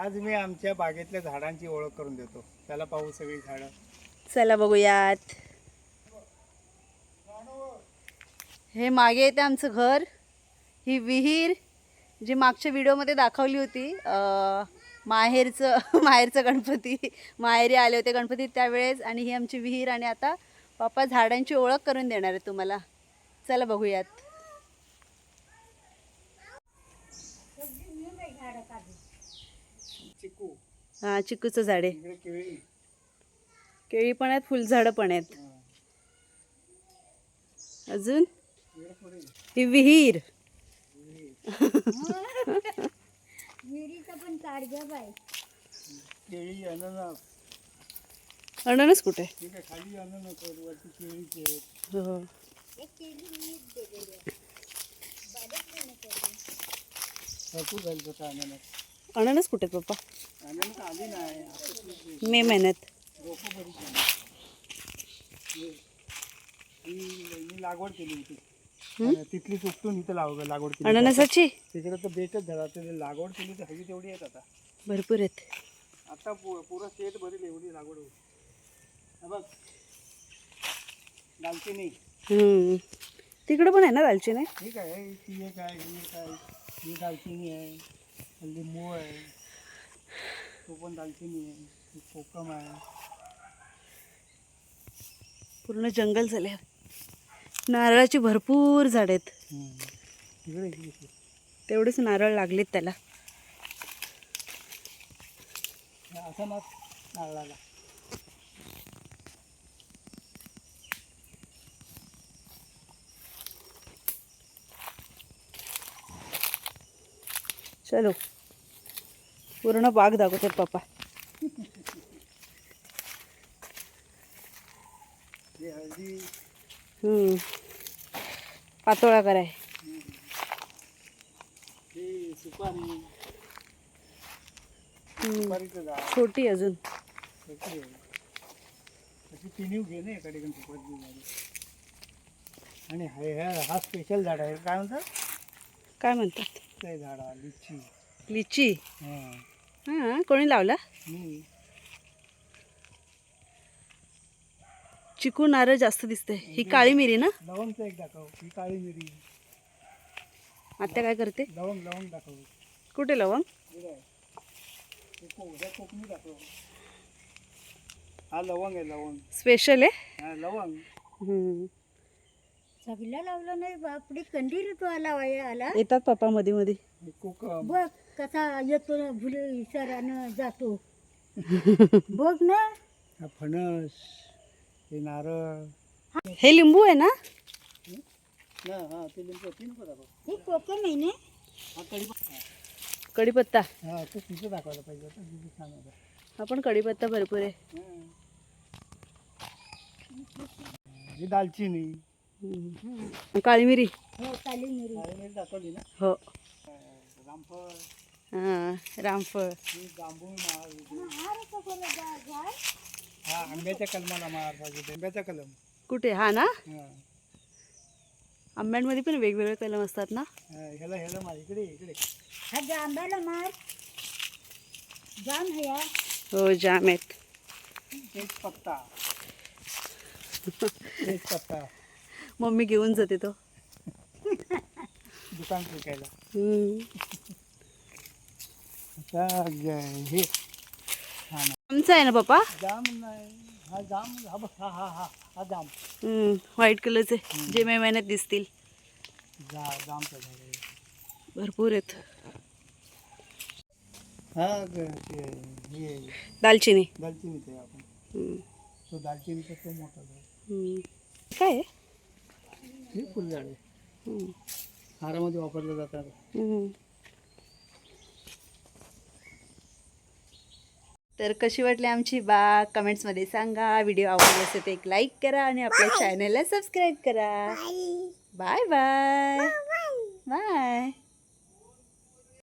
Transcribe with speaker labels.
Speaker 1: आज मी आमच्या बागेतल्या झाडांची ओळख करून देतो. त्याला पाहू सगळी झाडं.
Speaker 2: चला बघूयात. हे मागे येते आमचं घर. ही विहीर जी मागच्या व्हिडिओमध्ये दाखवली होती. अं, माहेरचं माहेरचं गणपती. माहेरी आले होते गणपती त्यावेळेस आणि ही आमची विहीर आणि आता पप्पा झाडांची ओळख करून देणार आहे तुम्हाला. चला बघूयात. हां चिकूचं झाड आहे.
Speaker 1: केळी
Speaker 2: पण आहेत फुलझाडं पण आहेत. अजून? ही विहीर.
Speaker 1: अननस
Speaker 2: कुठे?
Speaker 1: अननस
Speaker 2: हो.
Speaker 1: अननस
Speaker 2: कुठे पप्पा? मे महिन्यात
Speaker 1: लागवड केली होती तिथली उपटून इथं लाव लागवड केली.
Speaker 2: अननसाची?
Speaker 1: तिकडे तर बेटच झाला तर लागवड केली तर हवी तेवढी आहेत आता.
Speaker 2: भरपूर आहेत.
Speaker 1: आता पुरं शेत भरेल एवढी लागवड होईल. हा बघ. दालचिनी.
Speaker 2: हम्म. तिकडं पण आहे ना दालचिनी?
Speaker 1: ठीक आहे. ती एक आहे ही एक आहे. ही दालचिनी आहे. हल्ली मूळ आहे. तो पण दालचिनी आहे कोकम आहे.
Speaker 2: पूर्ण जंगल झाले. नारळाची भरपूर झाड आहेत.
Speaker 1: इकडे.
Speaker 2: तेवढेच नारळ लागलेत त्याला.
Speaker 1: हे असं ना नारळाला.
Speaker 2: चलो. पूर्ण बाग दाखवतात पप्पा. पातोळा कराय. छोटी अजून.
Speaker 1: आणि हे स्पेशल झाड आहे. काय म्हणतात?
Speaker 2: काय म्हणतात?
Speaker 1: लिची.
Speaker 2: लिची.
Speaker 1: हां
Speaker 2: कोणी लावला? चिकू नारळ जास्त दिसते ही काळी मिरी ना?
Speaker 1: लवंगचं एक दाखव. ही काळी मिरी.
Speaker 2: आत्या काय करते?
Speaker 1: लवंग लवंग दाखव.
Speaker 2: कुठे लवंग?
Speaker 1: हे कोकणी दाखव. लवंग आहे लवंग.
Speaker 2: स्पेशल आहे?
Speaker 1: हा लवंग.
Speaker 2: हम्म.
Speaker 3: सगळं लावलं नाही बापडी कंदील तो आला वाय आला.
Speaker 2: येतात पप्पा मध्ये मध्ये
Speaker 1: हे
Speaker 3: बघ कसा येतो ना भुले विचारानं जातो. बघ ना.
Speaker 1: हा फणस हे नारळ.
Speaker 2: हे लिंबू आहे ना?
Speaker 1: ना हा ते लिंबू तीन पण दाखव
Speaker 3: हे कोकम आहे ना?
Speaker 1: हा कढीपत्ता
Speaker 2: कढीपत्ता.
Speaker 1: हा तो तिथं दाखवायला पाहिजे होता तिथे छान होता.
Speaker 2: हा पण कढीपत्ता भरपूर आहे.
Speaker 1: हं. ही दालचिनी.
Speaker 2: काळी मिरी.
Speaker 3: हो काली मिरी
Speaker 1: काळी मिरी. दाखवली ना
Speaker 2: हो
Speaker 1: रामफळ.
Speaker 2: हां
Speaker 1: ही? हा आंब्याच्या कलमाला मार पाहिजे आंब्याचा कलम.
Speaker 2: कुठे? हा ना?
Speaker 1: हा.
Speaker 2: आंब्यांमध्ये पण वेगवेगळे कलम असतात ना?
Speaker 1: हा, ह्याला ह्याला मार इकडे इकडे.
Speaker 3: हा मार जाम हया
Speaker 2: हो. जाम आहेत.
Speaker 1: तेच पत्ता तेच पत्ता
Speaker 2: मम्मी घेऊन जाते तो.
Speaker 1: दुकान विकायला. आता ग- हे.
Speaker 2: आमचा आहे ना पप्पा?
Speaker 1: जाम नाही. हा जाम हा बघ हा हा हा हा जाम.
Speaker 2: व्हाईट कलरचे जे मे महिन्यात दिसतील.
Speaker 1: जा जामचा झाड आहे.
Speaker 2: भरपूर आहेत.
Speaker 1: हा ग- ते हे.
Speaker 2: दालचिनी.
Speaker 1: दालचिनीचं आहे आपण.
Speaker 2: हम्म.
Speaker 1: तो दालचिनीचा तो मोठा झाड
Speaker 2: हम्म. काय आहे?
Speaker 1: हे फुलझाड. आहे. हारामध्ये वापरलं जातात.
Speaker 2: तर कशी वाटली आमची बाग? कमेंट्समध्ये सांगा. व्हिडिओ आवडला असेल तर एक लाईक करा आणि आपल्या चॅनलला सबस्क्राईब करा. Bye bye bye